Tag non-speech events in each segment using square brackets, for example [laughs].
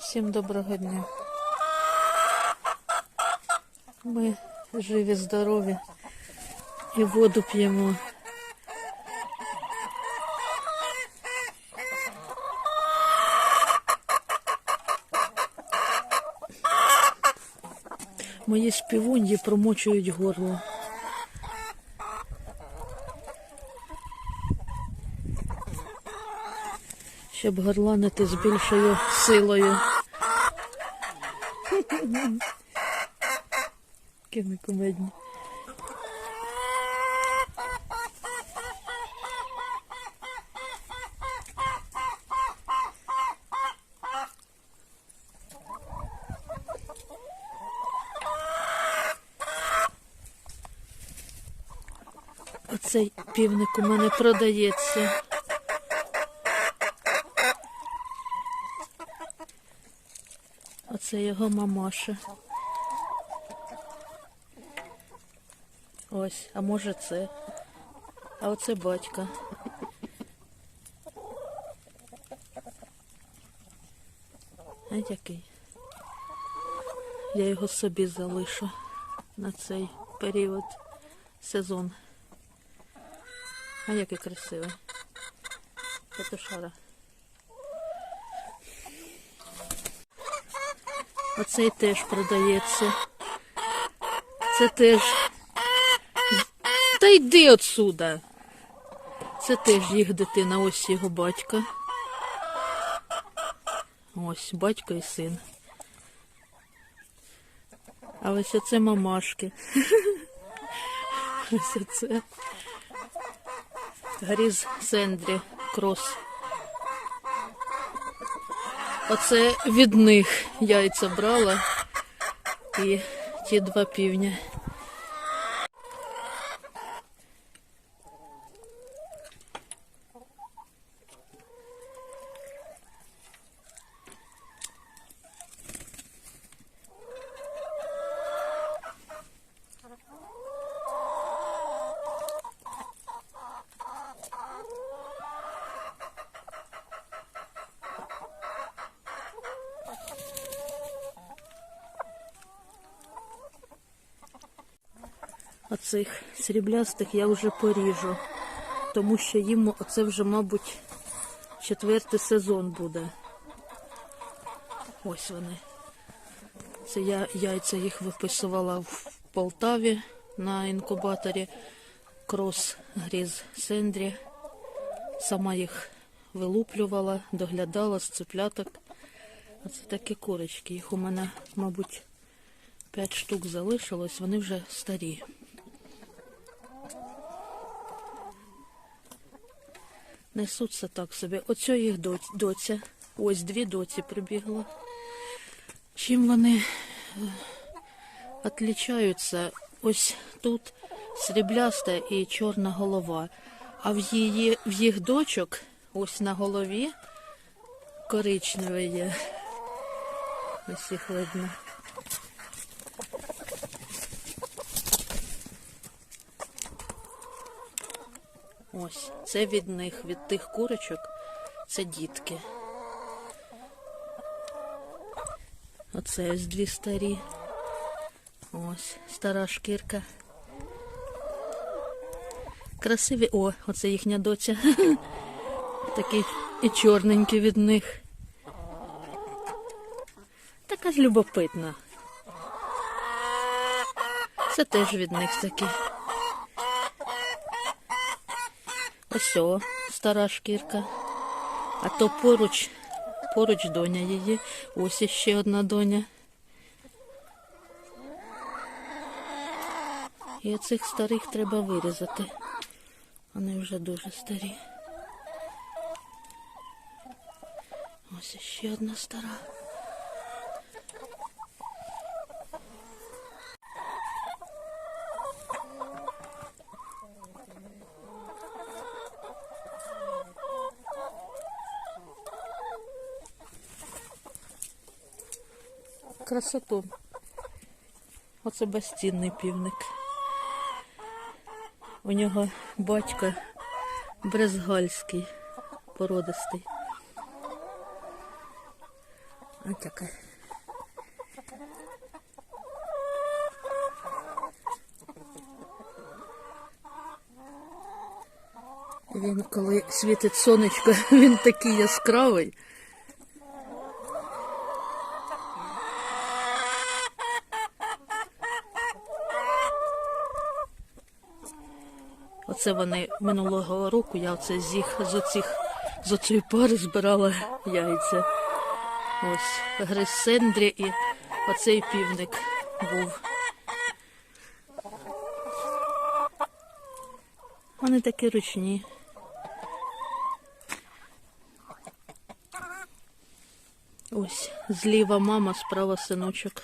Всім доброго дня. Ми живі, здорові і воду п'ємо. Мої співуньї промочують горло. Щоб горланити з більшою силою. Які ми кумедні. Оцей півник у мене продається. Оце його мамаша. Ось, а може це. А оце батька. А який? Я його собі залишу на цей період сезон. А який красивий. Петушара. Оцей теж продається. Це теж. Та йди отсюда. Це теж їх дитина, ось його батько. Ось батько і син. А ось оце мамашки. [laughs] Ось оце. Гріз Сендрі Крос. Оце від них яйця брала і ті два півня. Оцих сріблястих я вже поріжу, тому що їм оце вже, мабуть, четвертий сезон буде. Ось вони. Це я яйця їх виписувала в Полтаві на інкубаторі Крос Гріз Сендрі. Сама їх вилуплювала, доглядала з цепляток. Оце такі курочки. Їх у мене, мабуть, п'ять штук залишилось, вони вже старі. Несуться так собі. Оцю їх доця. Ось дві доці прибігла. Чим вони е, отличаються? Ось тут срібляста і чорна голова. А в її в їх дочок ось на голові коричневе є. Ось їх видно. Ось, це від них, від тих курочок, це дітки. Оце ось дві старі. Ось, стара шкірка. Красиві. О, оце їхня доця. [laughs] Такі і чорненькі від них. Така ж любопитна. Це теж від них такі. Ось стара шкірка. А то поруч, поруч доня її. Ось іще одна доня. І оцих старих треба вирізати. Вони вже дуже старі. Ось іще одна стара. Красоту. Оце безцінний півник. У нього батько брезгальський, породистий. Ось таке. Він, коли світить сонечко, [laughs] він такий яскравий. Оце вони минулого року, я оце з їх з оцих з оцієї пари збирала яйця. Ось гриз Сендрі і оцей півник був. Вони такі ручні. Ось зліва мама, справа синочок.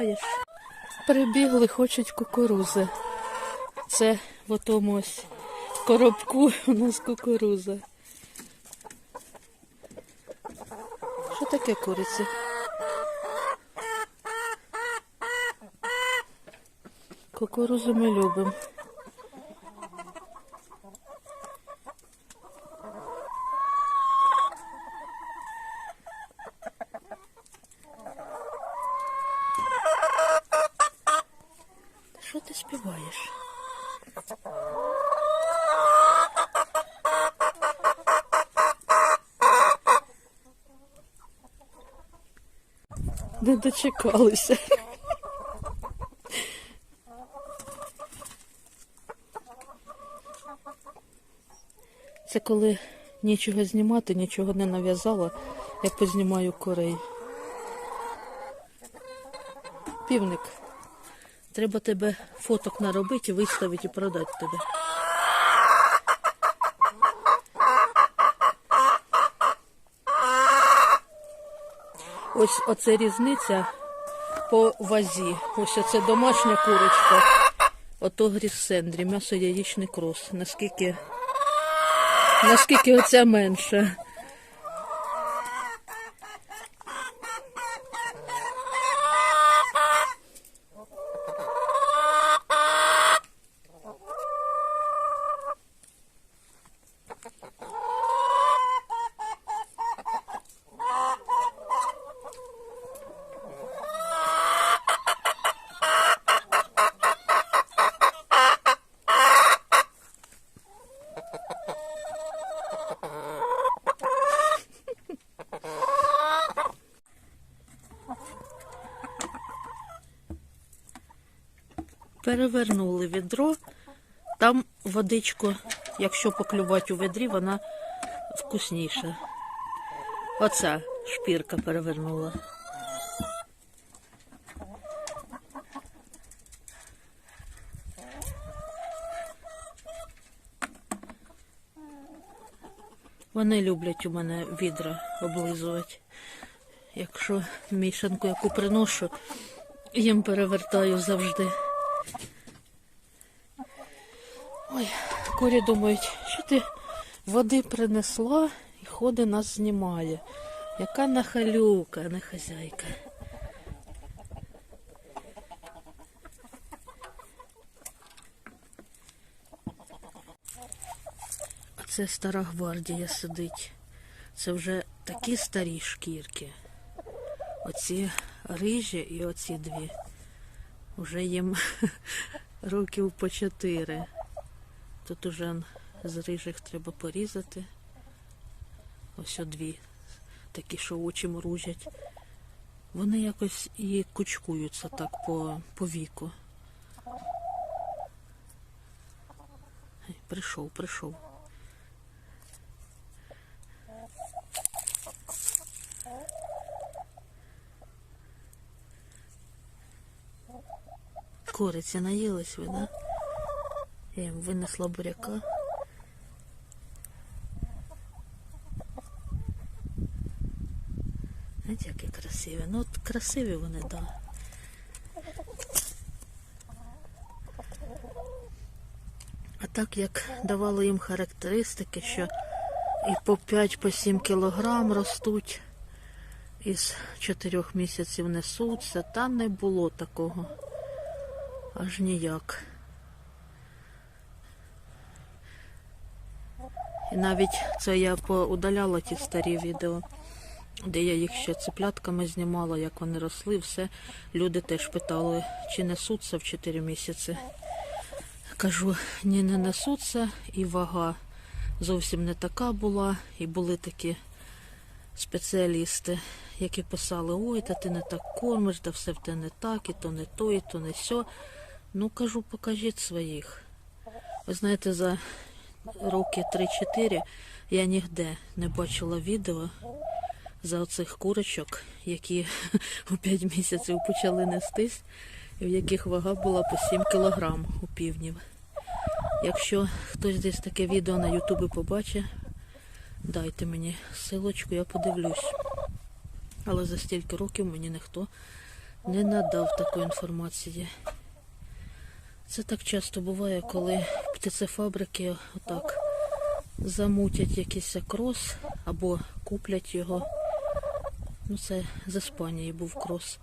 Тікаєш. Прибігли, хочуть кукурузи. Це в тому ось коробку у нас кукуруза. Що таке куриця? Кукурузу ми любимо. Та Що ти співаєш? Не дочекалися. Це коли нічого знімати, нічого не нав'язала, я познімаю корей. Півник, треба тебе фоток наробити, виставити і продати тебе. Ось оце різниця по вазі. Ось оце домашня курочка. Ото гріссендрі, м'ясо яєчний крос. Наскільки, наскільки оця менша. Перевернули відро. Там водичку, якщо поклювати у відрі, вона вкусніша. Оця шпірка перевернула. Вони люблять у мене відра облизувати. Якщо мішанку яку приношу, їм перевертаю завжди. Ой, курі думають, що ти води принесла і ходи нас знімає. Яка нахалюка, не хазяйка. А це стара гвардія сидить. Це вже такі старі шкірки. Оці рижі і оці дві. Уже їм [laughs] років по чотири. Тут уже з рижих треба порізати. Ось дві. Такі, що очі мружать. Вони якось і кучкуються так по, по віку. Прийшов, прийшов. Куриці наїлись ви, да? Я їм винесла буряка. Знаєте, які красиві. Ну, от красиві вони, так. Да. А так як давали їм характеристики, що і по 5-7 кілограм ростуть, із 4 місяців несуться, та не було такого. Аж ніяк. І навіть це я поудаляла ті старі відео, де я їх ще цеплятками знімала, як вони росли, все. Люди теж питали, чи несуться в 4 місяці. Кажу, ні, не несуться, і вага зовсім не така була, і були такі спеціалісти, які писали, ой, та ти не так кормиш, та все в те не так, і то не то, і то не сьо. Ну, кажу, покажіть своїх. Ви знаєте, за роки 3-4 я ніде не бачила відео за оцих курочок, які [laughs] у 5 місяців почали нестись, і в яких вага була по 7 кілограм у півнів. Якщо хтось десь таке відео на Ютубі побачить, дайте мені силочку, я подивлюсь. Але за стільки років мені ніхто не надав такої інформації. Це так часто буває, коли птицефабрики отак замутять якийсь крос або куплять його. Ну, це з Іспанії був крос.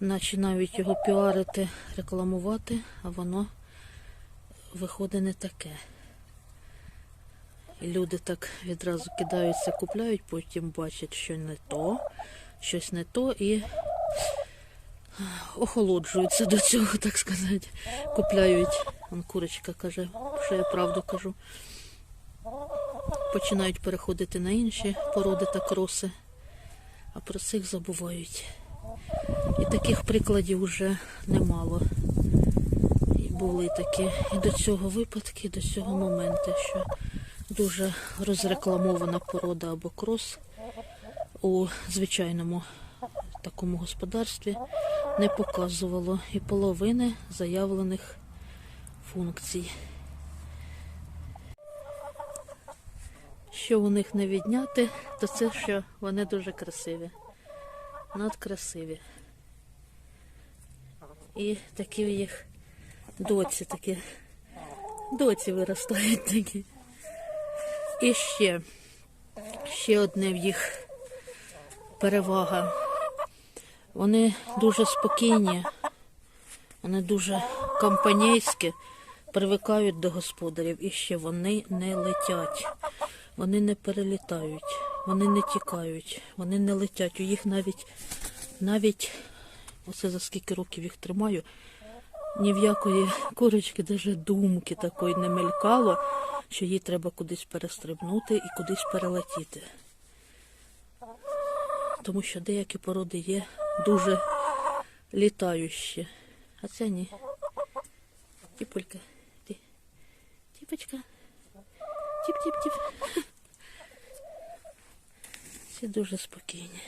Наче навіть його піарити, рекламувати, а воно виходить не таке. І люди так відразу кидаються, купляють, потім бачать, що не то, щось не то і охолоджуються до цього, так сказати. Купляють. Он курочка каже, що я правду кажу. Починають переходити на інші породи та кроси, а про цих забувають. І таких прикладів вже немало. І були такі і до цього випадки, і до цього моменту, що дуже розрекламована порода або крос у звичайному такому господарстві не показувало і половини заявлених функцій. Що у них не відняти, то це що вони дуже красиві. Надкрасиві. І такі в їх доці такі. Доці виростають такі. І ще, ще одне в їх перевага. Вони дуже спокійні, вони дуже компанійські, привикають до господарів. І ще вони не летять, вони не перелітають, вони не тікають, вони не летять. У їх навіть, навіть, оце за скільки років їх тримаю, ні в якої курочки навіть думки такої не мелькало, що їй треба кудись перестрибнути і кудись перелетіти. Тому що деякі породи є дуже літающе. А це ні. Тіпулька. Тіпочка. Тіп-тіп-тіп. Всі дуже спокійні.